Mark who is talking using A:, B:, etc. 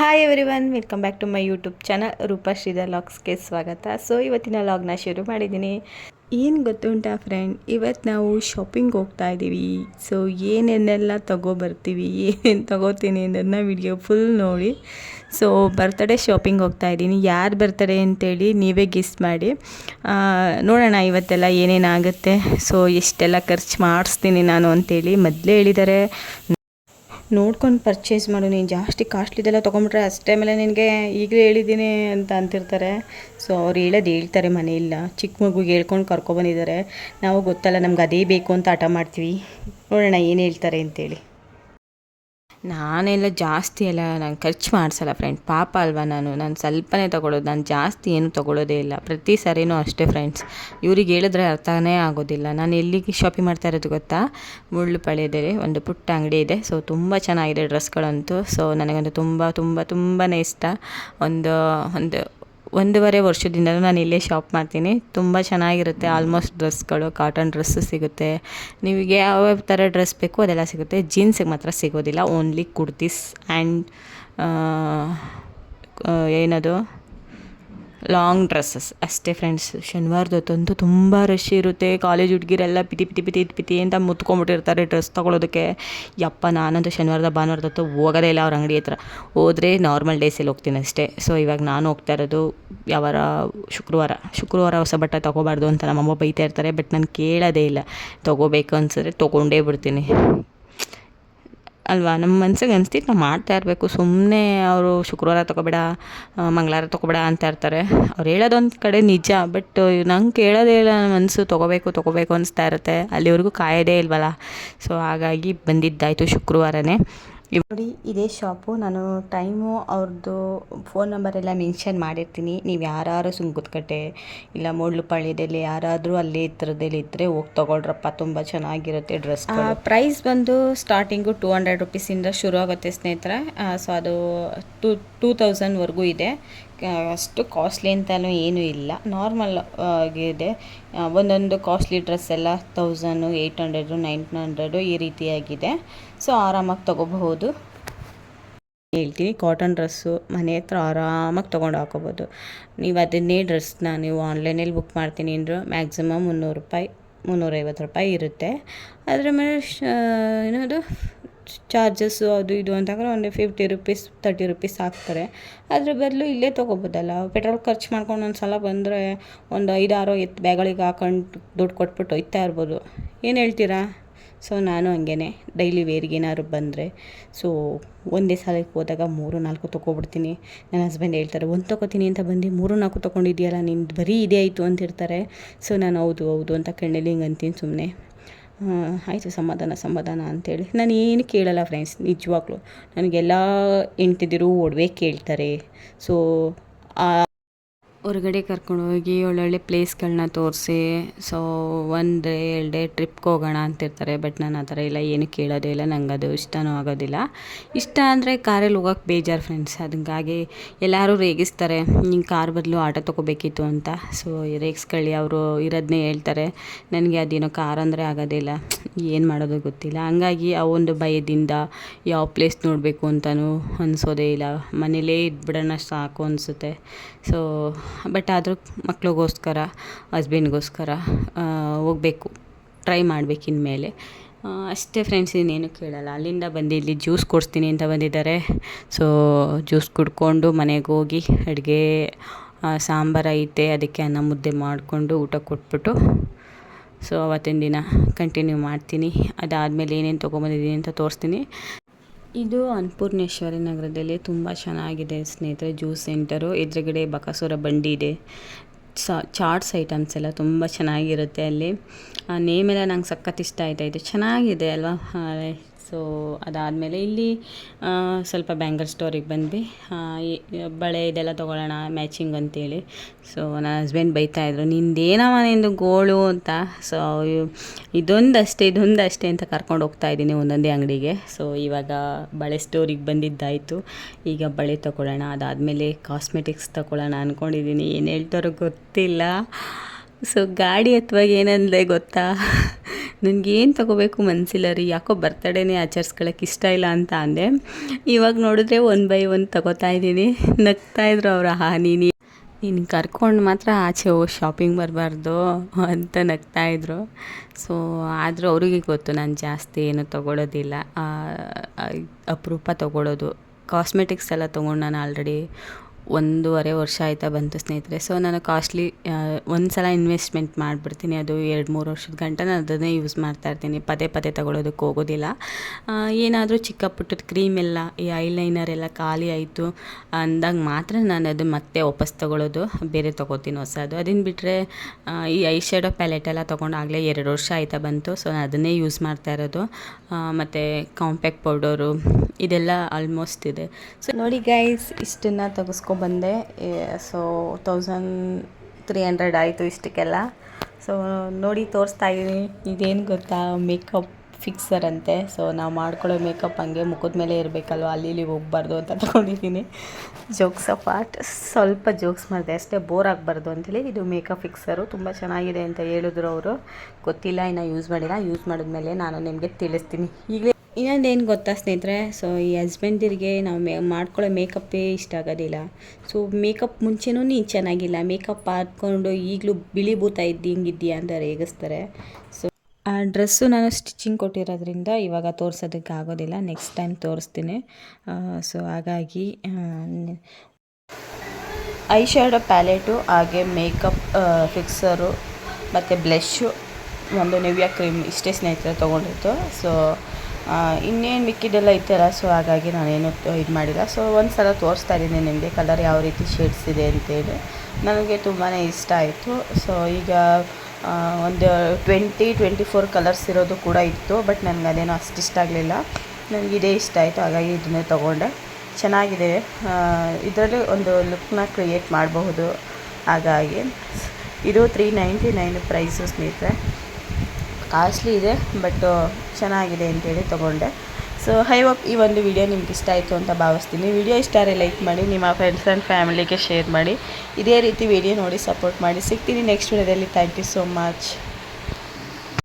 A: Hi everyone welcome back to my YouTube channel Roopa Shridhar ಲಾಗ್ಸ್ಗೆ ಸ್ವಾಗತ. So ಇವತ್ತಿನ ಲಾಗ್ನ ಶುರು ಮಾಡಿದ್ದೀನಿ. ಏನು ಗೊತ್ತುಂಟಾ ಫ್ರೆಂಡ್ ಇವತ್ತು ನಾವು ಶಾಪಿಂಗ್ ಹೋಗ್ತಾ ಇದ್ದೀವಿ ಸೊ ಏನೇನೆಲ್ಲ ತಗೊಬರ್ತೀವಿ ಏನು ತಗೋತೀನಿ ಅನ್ನೋದನ್ನ ವಿಡಿಯೋ ಫುಲ್ ನೋಡಿ. ಸೊ ಬರ್ತಡೇ ಶಾಪಿಂಗ್ ಹೋಗ್ತಾ ಇದ್ದೀನಿ ಯಾರು ಬರ್ತಾರೆ ಅಂತೇಳಿ ನೀವೇ ಗೆಸ್ ಮಾಡಿ. ನೋಡೋಣ ಇವತ್ತೆಲ್ಲ ಏನೇನಾಗುತ್ತೆ. ಸೊ ಎಷ್ಟೆಲ್ಲ ಖರ್ಚು ಮಾಡಿಸ್ತೀನಿ ನಾನು ಅಂತೇಳಿ ಮೊದಲೇ ಹೇಳಿದ್ದಾರೆ ನೋಡ್ಕೊಂಡು ಪರ್ಚೇಸ್ ಮಾಡು. ನೀನು ಜಾಸ್ತಿ ಕಾಸ್ಟ್ಲಿದೆಲ್ಲ ತೊಗೊಂಬಿಟ್ರೆ ಅಷ್ಟೇ ಮೇಲೆ ನಿನಗೆ ಈಗಲೇ ಹೇಳಿದ್ದೀನಿ ಅಂತ ಅಂತಿರ್ತಾರೆ. ಸೊ ಅವ್ರು ಹೇಳೋದು ಹೇಳ್ತಾರೆ ಮನೆಯಿಲ್ಲ. ಚಿಕ್ಕ ಮಗುಗೆ ಹೇಳ್ಕೊಂಡು ಕರ್ಕೊಬಂದಿದ್ದಾರೆ ನಾವು ಗೊತ್ತಲ್ಲ ನಮ್ಗೆ ಅದೇ ಬೇಕು ಅಂತ ಹಠ ಮಾಡ್ತೀವಿ. ನೋಡೋಣ ಏನು ಹೇಳ್ತಾರೆ ಅಂತೇಳಿ. ನಾನೆಲ್ಲ ಜಾಸ್ತಿ ಎಲ್ಲ ನಾನು ಖರ್ಚು ಮಾಡಿಸಲ್ಲ ಫ್ರೆಂಡ್ ಪಾಪ ಅಲ್ವಾ ನಾನು. ನಾನು ಸ್ವಲ್ಪನೇ ತೊಗೊಳೋದು. ನಾನು ಜಾಸ್ತಿ ಏನು ತೊಗೊಳೋದೇ ಇಲ್ಲ. ಪ್ರತಿ ಸರಿನೂ ಅಷ್ಟೇ ಫ್ರೆಂಡ್ಸ್ ಇವ್ರಿಗೆ ಹೇಳಿದ್ರೆ ಅರ್ಥನೇ ಆಗೋದಿಲ್ಲ. ನಾನು ಎಲ್ಲಿಗೆ ಶಾಪಿಂಗ್ ಮಾಡ್ತಾ ಇರೋದು ಗೊತ್ತಾ? ಮುಳ್ಳು ಮುಳ್ಳುಪಾಳ್ಯದಲ್ಲಿ ಒಂದು ಪುಟ್ಟ ಅಂಗಡಿ ಇದೆ. ಸೊ ತುಂಬ ಚೆನ್ನಾಗಿದೆ ಡ್ರೆಸ್ಗಳಂತೂ. ಸೊ ನನಗಂತೂ ತುಂಬ ತುಂಬ ತುಂಬಾ ಇಷ್ಟ. ಒಂದು ಒಂದು ಒಂದೂವರೆ ವರ್ಷದಿಂದ ನಾನು ಇಲ್ಲೇ ಶಾಪ್ ಮಾಡ್ತೀನಿ. ತುಂಬ ಚೆನ್ನಾಗಿರುತ್ತೆ. ಆಲ್ಮೋಸ್ಟ್ ಡ್ರೆಸ್ಗಳು ಕಾಟನ್ ಡ್ರೆಸ್ಸು ಸಿಗುತ್ತೆ. ನಿಮಗೆ ಯಾವ ಥರ ಡ್ರೆಸ್ ಬೇಕು ಅದೆಲ್ಲ ಸಿಗುತ್ತೆ. ಜೀನ್ಸಿಗೆ ಮಾತ್ರ ಸಿಗೋದಿಲ್ಲ. ಓನ್ಲಿ ಕುರ್ತೀಸ್ ಆ್ಯಂಡ್ ಏನದು? ಲಾಂಗ್ ಡ್ರೆಸ್ಸಸ್ ಅಷ್ಟೇ ಫ್ರೆಂಡ್ಸ್ ಶನಿವಾರದ ಹೊತ್ತಂತೂ ತುಂಬ ರಶ್ ಇರುತ್ತೆ. ಕಾಲೇಜ್ ಹುಡುಗಿರೆಲ್ಲ ಪಿತಿ ಪಿತಿ ಪಿತಿ ಪಿತಿ ಅಂತ ಮುತ್ಕೊಂಡ್ಬಿಟ್ಟಿರ್ತಾರೆ ಡ್ರೆಸ್ ತೊಗೊಳೋದಕ್ಕೆ. ಯಪ್ಪ, ನಾನಂತೂ ಶನಿವಾರದ ಭಾನುವಾರದ ಹೊತ್ತು ಹೋಗೋದೇ ಇಲ್ಲ ಅವ್ರ ಅಂಗಡಿ ಹತ್ರ. ಹೋದರೆ ನಾರ್ಮಲ್ ಡೇಸಲ್ಲಿ ಹೋಗ್ತೀನಿ ಅಷ್ಟೇ. ಸೊ ಇವಾಗ ನಾನು ಹೋಗ್ತಾ ಇರೋದು ಯಾವಾರ ಶುಕ್ರವಾರ. ಶುಕ್ರವಾರ ಹೊಸ ಬಟ್ಟೆ ತೊಗೋಬಾರ್ದು ಅಂತ ನಮ್ಮಮ್ಮ ಬೈತಾ ಇರ್ತಾರೆ. ಬಟ್ ನಾನು ಕೇಳೋದೇ ಇಲ್ಲ. ತೊಗೋಬೇಕು ಅನ್ಸಿದ್ರೆ ತೊಗೊಂಡೇ ಬಿಡ್ತೀನಿ. ಅಲ್ವಾ? ನಮ್ಮ ಮನ್ಸಿಗೆ ಅನಿಸ್ತಿತ್ತು ನಾವು ಮಾಡ್ತಾ ಇರಬೇಕು. ಸುಮ್ಮನೆ ಅವರು ಶುಕ್ರವಾರ ತೊಗೋಬೇಡ ಮಂಗಳವಾರ ತೊಗೋಬೇಡ ಅಂತ ಇರ್ತಾರೆ. ಅವ್ರು ಹೇಳೋದೊಂದು ಕಡೆ ನಿಜ, ಬಟ್ ನಂಗೆ ಕೇಳೋದೇ ಇಲ್ಲ, ನನ್ನ ಮನಸ್ಸು ತೊಗೋಬೇಕು ತೊಗೋಬೇಕು ಅನಿಸ್ತಾ ಇರುತ್ತೆ. ಅಲ್ಲಿವರೆಗೂ ಕಾಯೋದೇ ಇಲ್ವಲ್ಲ? ಸೊ, ಹಾಗಾಗಿ ಬಂದಿದ್ದಾಯಿತು ಶುಕ್ರವಾರನೇ. ನೋಡಿ ಇದೇ ಶಾಪು ನಾನು ಟೈಮು ಅವ್ರದ್ದು ಫೋನ್ ನಂಬರ್ ಎಲ್ಲ ಮೆನ್ಷನ್ ಮಾಡಿರ್ತೀನಿ. ನೀವು ಯಾರು ಸುಂಕುತ್ಕಟ್ಟೆ ಇಲ್ಲ ಮೂಡ್ಲುಪಾಳ್ಯದಲ್ಲಿ ಯಾರಾದರೂ ಅಲ್ಲಿ ಥರದಲ್ಲಿ ಇದ್ದರೆ ಹೋಗಿ ತೊಗೊಳ್ರಪ್ಪ. ತುಂಬ ಚೆನ್ನಾಗಿರುತ್ತೆ ಡ್ರೆಸ್ ಪ್ರೈಸ್ ಬಂದು ಸ್ಟಾರ್ಟಿಂಗು ಟೂ ಹಂಡ್ರೆಡ್ ರುಪೀಸಿಂದ ಶುರು ಆಗುತ್ತೆ ಸ್ನೇಹಿತರೆ. ಸೊ ಅದು ಟೂ ಟೂ ತೌಸಂಡ್ವರೆಗೂ ಇದೆ. ಅಷ್ಟು ಕಾಸ್ಟ್ಲಿ ಅಂತಲೂ ಏನೂ ಇಲ್ಲ. ನಾರ್ಮಲ್ ಆಗಿದೆ. ಒಂದೊಂದು ಕಾಸ್ಟ್ಲಿ ಡ್ರೆಸ್ ಎಲ್ಲ thousand eight hundred nine hundred ಈ ರೀತಿಯಾಗಿದೆ. ಸೊ ಆರಾಮಾಗಿ ತೊಗೋಬಹುದು. ಹೇಳ್ತೀನಿ ಕಾಟನ್ ಡ್ರೆಸ್ಸು ಮನೆ ಹತ್ರ ಆರಾಮಾಗಿ ತೊಗೊಂಡು ಹಾಕೋಬೋದು ನೀವು ಅದನ್ನೇ ಡ್ರೆಸ್ನ ನೀವು ಆನ್ಲೈನಲ್ಲಿ ಬುಕ್ ಮಾಡ್ತೀನಿ ಅಂದರು ಮ್ಯಾಕ್ಸಿಮಮ್ ಮುನ್ನೂರು ರೂಪಾಯಿ, ಮುನ್ನೂರೈವತ್ತು ರೂಪಾಯಿ ಇರುತ್ತೆ. ಅದರ ಮೇಲೆ ಏನದು? ಚಾರ್ಜಸ್ಸು ಅದು ಇದು ಅಂತ ಒಂದು ಫಿಫ್ಟಿ ರುಪೀಸ್ ತರ್ಟಿ ರುಪೀಸ್ ಹಾಕ್ತಾರೆ ಅದ್ರ ಬದಲು ಇಲ್ಲೇ ತೊಗೋಬೋದಲ್ಲ. ಪೆಟ್ರೋಲ್ ಖರ್ಚು ಮಾಡ್ಕೊಂಡು ಒಂದು ಸಲ ಬಂದರೆ ಒಂದು ಐದಾರು ಎತ್ತು ಬ್ಯಾಗಳಿಗೆ ಹಾಕೊಂಡು ದುಡ್ಡು ಕೊಟ್ಬಿಟ್ಟು ಒಯ್ತಾ ಇರ್ಬೋದು. ಏನು ಹೇಳ್ತೀರಾ? ಸೊ ನಾನು ಹಂಗೇನೆ. ಡೈಲಿ ವೇರ್ಗೆ ಏನಾದ್ರು ಬಂದರೆ ಸೊ ಒಂದೇ ಸಲಕ್ಕೆ ಹೋದಾಗ ಮೂರು, ನಾಲ್ಕು ತೊಗೊಬಿಡ್ತೀನಿ. ನನ್ನ ಹಸ್ಬೆಂಡ್ ಹೇಳ್ತಾರೆ, ಒಂದು ತೊಗೋತೀನಿ ಅಂತ ಬಂದು ಮೂರು, ನಾಲ್ಕು ತೊಗೊಂಡಿದ್ಯಲ್ಲ ನಿಂದು ಬರೀ ಇದೇ ಆಯಿತು ಅಂತಿರ್ತಾರೆ. ಸೊ ನಾನು ಹೌದು ಹೌದು ಅಂತ ಕಣ್ಣಲ್ಲಿ ಹಿಂಗೆ ಅಂತೀನಿ ಸುಮ್ಮನೆ ಆಯಿತು ಸಮಾಧಾನ ಸಮಾಧಾನ ಅಂತೇಳಿ. ನಾನು ಏನು ಕೇಳಲ್ಲ ಫ್ರೆಂಡ್ಸ್ ನಿಜವಾಗ್ಲೂ. ನನಗೆಲ್ಲ ಹೆಂಡ್ತಿದಿರು ಒಡವೆ ಕೇಳ್ತಾರೆ. ಸೊ ಹೊರಗಡೆ ಕರ್ಕೊಂಡು ಹೋಗಿ ಒಳ್ಳೊಳ್ಳೆ ಪ್ಲೇಸ್ಗಳನ್ನ ತೋರಿಸಿ. ಸೊ ಒಂದು ಡೇ ಟ್ರಿಪ್ಗೆ ಹೋಗೋಣ ಅಂತಿರ್ತಾರೆ ಬಟ್ ನಾನು ಆ ಥರ ಇಲ್ಲ, ಏನು ಕೇಳೋದೇ ಇಲ್ಲ, ನಂಗೆ ಅದು ಇಷ್ಟನೂ ಆಗೋದಿಲ್ಲ. ಇಷ್ಟ ಅಂದರೆ ಕಾರಲ್ಲಿ ಹೋಗೋಕೆ ಬೇಜಾರು ಫ್ರೆಂಡ್ಸ್ ಅದಕ್ಕಾಗಿ ಎಲ್ಲರೂ ರೇಗಿಸ್ತಾರೆ ನಿಂಗೆ ಕಾರ್ ಬದಲು ಆಟೋ ತೊಗೋಬೇಕಿತ್ತು ಅಂತ. ಸೊ ರೇಗಿಸ್ಕೊಳ್ಳಿ, ಅವರು ಇರೋದನ್ನೇ ಹೇಳ್ತಾರೆ, ನನಗೆ ಅದೇನೋ ಕಾರ್ ಅಂದರೆ ಆಗೋದಿಲ್ಲ ಏನು ಮಾಡೋದು ಗೊತ್ತಿಲ್ಲ. ಹಂಗಾಗಿ ಆ ಒಂದು ಭಯದಿಂದ ಯಾವ ಪ್ಲೇಸ್ ನೋಡಬೇಕು ಅಂತಲೂ ಅನಿಸೋದೇ ಇಲ್ಲ. ಮನೇಲೇ ಇದ್ಬಿಡೋಣ ಸಾಕು ಅನಿಸುತ್ತೆ. ಸೊ ಬಟ್ ಆದರೂ ಮಕ್ಳಿಗೋಸ್ಕರ ಹಸ್ಬೆಂಡ್ಗೋಸ್ಕರ ಹೋಗಬೇಕು. ಟ್ರೈ ಮಾಡ್ಬೇಕು ಇನ್ಮೇಲೆ. ಅಷ್ಟೇ ಫ್ರೆಂಡ್ಸ್ ಇನ್ನೇನು ಕೇಳಲ್ಲ. ಅಲ್ಲಿಂದ ಬಂದು ಇಲ್ಲಿ ಜ್ಯೂಸ್ ಕೊಡಿಸ್ತೀನಿ ಅಂತ ಬಂದಿದ್ದಾರೆ. ಸೊ ಜ್ಯೂಸ್ ಕುಡ್ಕೊಂಡು ಮನೆಗೆ ಹೋಗಿ ಅಡುಗೆ ಸಾಂಬಾರು ಐತೆ, ಅದಕ್ಕೆ ಅನ್ನ ಮುದ್ದೆ ಮಾಡಿಕೊಂಡು ಊಟ ಕೊಟ್ಬಿಟ್ಟು. ಸೊ ಅವತ್ತಿನ ದಿನ ಕಂಟಿನ್ಯೂ ಮಾಡ್ತೀನಿ. ಅದಾದಮೇಲೆ ಏನೇನು ತೊಗೊಂಬಂದಿದ್ದೀನಿ ಅಂತ ತೋರಿಸ್ತೀನಿ. ಇದು ಅನ್ನಪೂರ್ಣೇಶ್ವರಿ ನಗರದಲ್ಲಿ ತುಂಬ ಚೆನ್ನಾಗಿದೆ ಸ್ನೇಹಿತರೆ ಜ್ಯೂಸ್ ಸೆಂಟರು. ಎದುರುಗಡೆ ಬಕಾಸುರ ಬಂಡಿ ಇದೆ. ಸಾ, ಚಾಟ್ಸ್ ಐಟಮ್ಸ್ ಎಲ್ಲ ತುಂಬ ಚೆನ್ನಾಗಿರುತ್ತೆ ಅಲ್ಲಿ. ಆ, ನೇಮ್ ಎಲ್ಲ ನಂಗೆ ಸಖತ್ ಇಷ್ಟ ಆಯ್ತಾ ಇದು ಚೆನ್ನಾಗಿದೆ ಅಲ್ವಾ? ಸೊ ಅದಾದಮೇಲೆ ಇಲ್ಲಿ ಸ್ವಲ್ಪ ಬ್ಯಾಂಗಲ್ ಸ್ಟೋರಿಗೆ ಬಂದ್ವಿ. ಬಳೆ ಇದೆಲ್ಲ ತೊಗೊಳ್ಳೋಣ ಮ್ಯಾಚಿಂಗ್ ಅಂತೇಳಿ. ಸೊ ನನ್ನ ಹಸ್ಬೆಂಡ್ ಬೈತಾ ಇದ್ರು ನಿಂದೇನವ ನಿಂದು ಗೋಳು ಅಂತ? ಸೊ ಇದೊಂದಷ್ಟೇ ಇದೊಂದಷ್ಟೇ ಅಂತ ಕರ್ಕೊಂಡು ಹೋಗ್ತಾ ಇದ್ದೀನಿ ಒಂದೊಂದೇ ಅಂಗಡಿಗೆ. ಸೊ ಇವಾಗ ಬಳೆ ಸ್ಟೋರಿಗೆ ಬಂದಿದ್ದಾಯಿತು. ಈಗ ಬಳೆ ತೊಗೊಳ್ಳೋಣ, ಅದಾದಮೇಲೆ ಕಾಸ್ಮೆಟಿಕ್ಸ್ ತೊಗೊಳ್ಳೋಣ ಅಂದ್ಕೊಂಡಿದ್ದೀನಿ ಏನು ಹೇಳ್ತಾರೋ ಗೊತ್ತಿಲ್ಲ. ಸೊ ಗಾಡಿ ಅಥವಾ ಏನಂದರೆ ಗೊತ್ತಾ? ನನಗೇನು ತಗೋಬೇಕು ಮನಸ್ಸಿಲ್ಲ ರೀ ಯಾಕೋ ಬರ್ತಡೇನೇ ಆಚರಿಸ್ಕೊಳಕ್ಕೆ ಇಷ್ಟ ಇಲ್ಲ ಅಂತ ಅಂದೆ. ಇವಾಗ ನೋಡಿದ್ರೆ ಒನ್ ಬೈ ಒನ್ ತಗೋತಾ ಇದ್ದೀನಿ. ನಗ್ತಾ ಇದ್ರು ಹಾ ನೀನು ನೀನು ಕರ್ಕೊಂಡು ಮಾತ್ರ ಆಚೆ ಹೋಗಿ ಶಾಪಿಂಗ್ ಬರಬಾರ್ದು ಅಂತ ನಗ್ತಾಯಿದ್ರು ಸೊ ಆದರೂ ಅವರಿಗೆ ಗೊತ್ತು, ನಾನು ಜಾಸ್ತಿ ಏನು ತೊಗೊಳೋದಿಲ್ಲ. ಅಪರೂಪ ತೊಗೊಳೋದು. ಕಾಸ್ಮೆಟಿಕ್ಸ್ ಎಲ್ಲ ತೊಗೊಂಡು ನಾನು ಆಲ್ರೆಡಿ ಒಂದೂವರೆ ವರ್ಷ ಆಯಿತಾ ಬಂತು ಸ್ನೇಹಿತರೆ. ಸೊ ನಾನು ಕಾಸ್ಟ್ಲಿ ಒಂದು ಸಲ ಇನ್ವೆಸ್ಟ್ಮೆಂಟ್ ಮಾಡಿಬಿಡ್ತೀನಿ. ಅದು ಎರಡು, ಮೂರು ವರ್ಷದ ಗಂಟ ನಾನು ಅದನ್ನೇ ಯೂಸ್ ಮಾಡ್ತಾ ಇರ್ತೀನಿ. ಪದೇ ಪದೇ ತಗೊಳ್ಳೋದಕ್ಕೆ ಹೋಗೋದಿಲ್ಲ. ಏನಾದರೂ ಚಿಕ್ಕ ಪುಟ್ಟದ ಕ್ರೀಮ್ ಎಲ್ಲ, ಈ ಐಲೈನರ್ ಎಲ್ಲ ಖಾಲಿ ಆಯಿತು ಅಂದಾಗ ಮಾತ್ರ ನಾನು ಅದು ಮತ್ತೆ ವಾಪಸ್ ತಗೊಳ್ಳೋದು ಬೇರೆ ತೊಗೋತೀನಿ ಹೊಸದು. ಅದನ್ನು ಬಿಟ್ಟರೆ ಈ ಐ ಶ್ಯಾಡೋ ಪ್ಯಾಲೆಟ್ ಎಲ್ಲ ತೊಗೊಂಡಾಗಲೇ ಎರಡು ವರ್ಷ ಆಯಿತಾ ಬಂತು. ಸೊ ನಾನು ಅದನ್ನೇ ಯೂಸ್ ಮಾಡ್ತಾ ಇರೋದು. ಮತ್ತು ಕಾಂಪ್ಯಾಕ್ಟ್ ಪೌಡರು ಇದೆಲ್ಲ ಆಲ್ಮೋಸ್ಟ್ ಇದೆ. ಸೊ ನೋಡಿ ಗೈಸ್ ಇಷ್ಟನ್ನು ತೆಗೆಸ್ಕೊಬಂದೆ ಸೊ ತೌಸಂಡ್ ತ್ರೀ ಹಂಡ್ರೆಡ್ ಆಯಿತು ಇಷ್ಟಕ್ಕೆಲ್ಲ. ಸೊ ನೋಡಿ ತೋರಿಸ್ತಾ ಇದ್ದೀನಿ. ಇದೇನು ಗೊತ್ತಾ? ಮೇಕಪ್ ಫಿಕ್ಸರ್ ಅಂತೆ. ಸೊ ನಾವು ಮಾಡ್ಕೊಳ್ಳೋ ಮೇಕಪ್ ಹಂಗೆ ಮುಖದ ಮೇಲೆ ಇರಬೇಕಲ್ವ? ಅಲ್ಲಿ ಇಲ್ಲಿ ಹೋಗ್ಬಾರ್ದು ಅಂತ ತಗೊಂಡಿದ್ದೀನಿ. ಜೋಕ್ಸ್ ಆಫ್ ಆರ್ಟ್ ಸ್ವಲ್ಪ ಜೋಕ್ಸ್ ಮಾಡಿದೆ. ಅಷ್ಟೇ ಬೋರ್ ಆಗಬಾರ್ದು ಅಂತೇಳಿ ಇದು ಮೇಕಪ್ ಫಿಕ್ಸರು ತುಂಬ ಚೆನ್ನಾಗಿದೆ ಅಂತ ಹೇಳಿದ್ರು ಅವರು. ಗೊತ್ತಿಲ್ಲ, ಇನ್ನು ಯೂಸ್ ಮಾಡಿಲ್ಲ. ಯೂಸ್ ಮಾಡಿದ್ಮೇಲೆ ನಾನು ನಿಮಗೆ ತಿಳಿಸ್ತೀನಿ. ಈಗಲೇ ಇನ್ನೊಂದೇನು ಗೊತ್ತಾ ಸ್ನೇಹಿತರೆ? ಸೊ ಈ ಹಸ್ಬೆಂಡಿರಿಗೆ ನಾವು ಮೇ, ಮಾಡ್ಕೊಳ್ಳೋ ಮೇಕಪ್ಪೇ ಇಷ್ಟ ಆಗೋದಿಲ್ಲ. ಸೊ ಮೇಕಪ್ ಮುಂಚೆನೂ ನೀನು ಚೆನ್ನಾಗಿಲ್ಲ. ಮೇಕಪ್ ಹಾಕ್ಕೊಂಡು ಈಗಲೂ ಬಿಳಿ ಭೂತ ಇದ್ದು, ಹಿಂಗಿದ್ದೀಯಾ ಅಂತ ರೇಗಿಸ್ತಾರೆ. ಸೊ ಆ ಡ್ರೆಸ್ಸು ನಾನು ಸ್ಟಿಚಿಂಗ್ ಕೊಟ್ಟಿರೋದ್ರಿಂದ ಇವಾಗ ತೋರ್ಸೋದಕ್ಕೆ ಆಗೋದಿಲ್ಲ. ನೆಕ್ಸ್ಟ್ ಟೈಮ್ ತೋರಿಸ್ತೀನಿ. ಸೊ ಹಾಗಾಗಿ ಐ ಶ್ಯಾಡೋ ಪ್ಯಾಲೆಟು, ಹಾಗೆ ಮೇಕಪ್ ಫಿಕ್ಸರು, ಮತ್ತು ಬ್ಲೆಶ್ಶು, ಒಂದು ನಿವ್ಯಾ ಕ್ರೀಮ್ ಇಷ್ಟೇ ಸ್ನೇಹಿತರೆ ತೊಗೊಂಡಿತ್ತು ಸೊ ಇನ್ನೇನು ಮಿಕ್ಕಿದ್ದೆಲ್ಲ ಇತ್ತಲ್ಲ ಸೊ ಹಾಗಾಗಿ ನಾನೇನು ಇದು ಮಾಡಿಲ್ಲ. ಸೊ ಒಂದು ಸಲ ತೋರಿಸ್ತಾ ಇದ್ದೀನಿ ನಿಮಗೆ ಕಲರ್ ಯಾವ ರೀತಿ ಶೇಡ್ಸ್ ಇದೆ ಅಂತೇಳಿ. ನನಗೆ ತುಂಬಾ ಇಷ್ಟ ಆಯಿತು. ಸೊ ಈಗ ಒಂದು ಟ್ವೆಂಟಿ ಟ್ವೆಂಟಿ ಫೋರ್ ಕಲರ್ಸ್ ಇರೋದು ಕೂಡ ಇತ್ತು ಬಟ್ ನನಗೆ ಅದೇನೋ ಅಷ್ಟು ಇಷ್ಟ ಆಗಲಿಲ್ಲ. ನನಗೆ ಇದೇ ಇಷ್ಟ ಆಯಿತು, ಹಾಗಾಗಿ ಇದನ್ನೇ ತೊಗೊಂಡೆ. ಚೆನ್ನಾಗಿದೆ. ಇದರಲ್ಲಿ ಒಂದು ಲುಕ್ನ ಕ್ರಿಯೇಟ್ ಮಾಡಬಹುದು. ಹಾಗಾಗಿ, ಇದು ತ್ರೀ ನೈಂಟಿ ನೈನ್ ಪ್ರೈಸು ಸ್ನೇಹಿತರೆ. ಕಾಸ್ಟ್ಲಿ ಇದೆ ಬಟ್ ಚೆನ್ನಾಗಿದೆ ಅಂತೇಳಿ ತೊಗೊಂಡೆ. ಸೊ ಹೈ ಹೋಪ್ ಈ ಒಂದು ವಿಡಿಯೋ ನಿಮ್ಗೆ ಇಷ್ಟ ಆಯಿತು ಅಂತ ಭಾವಿಸ್ತೀನಿ. ವಿಡಿಯೋ ಇಷ್ಟ ಆದರೆ ಲೈಕ್ ಮಾಡಿ, ನಿಮ್ಮ ಫ್ರೆಂಡ್ಸ್ ಆ್ಯಂಡ್ ಫ್ಯಾಮಿಲಿಗೆ ಶೇರ್ ಮಾಡಿ. ಇದೇ ರೀತಿ ವಿಡಿಯೋ ನೋಡಿ ಸಪೋರ್ಟ್ ಮಾಡಿ. ಸಿಗ್ತೀನಿ ನೆಕ್ಸ್ಟ್ ವಿಡಿಯೋದಲ್ಲಿ ಥ್ಯಾಂಕ್ ಯು ಸೋ ಮಚ್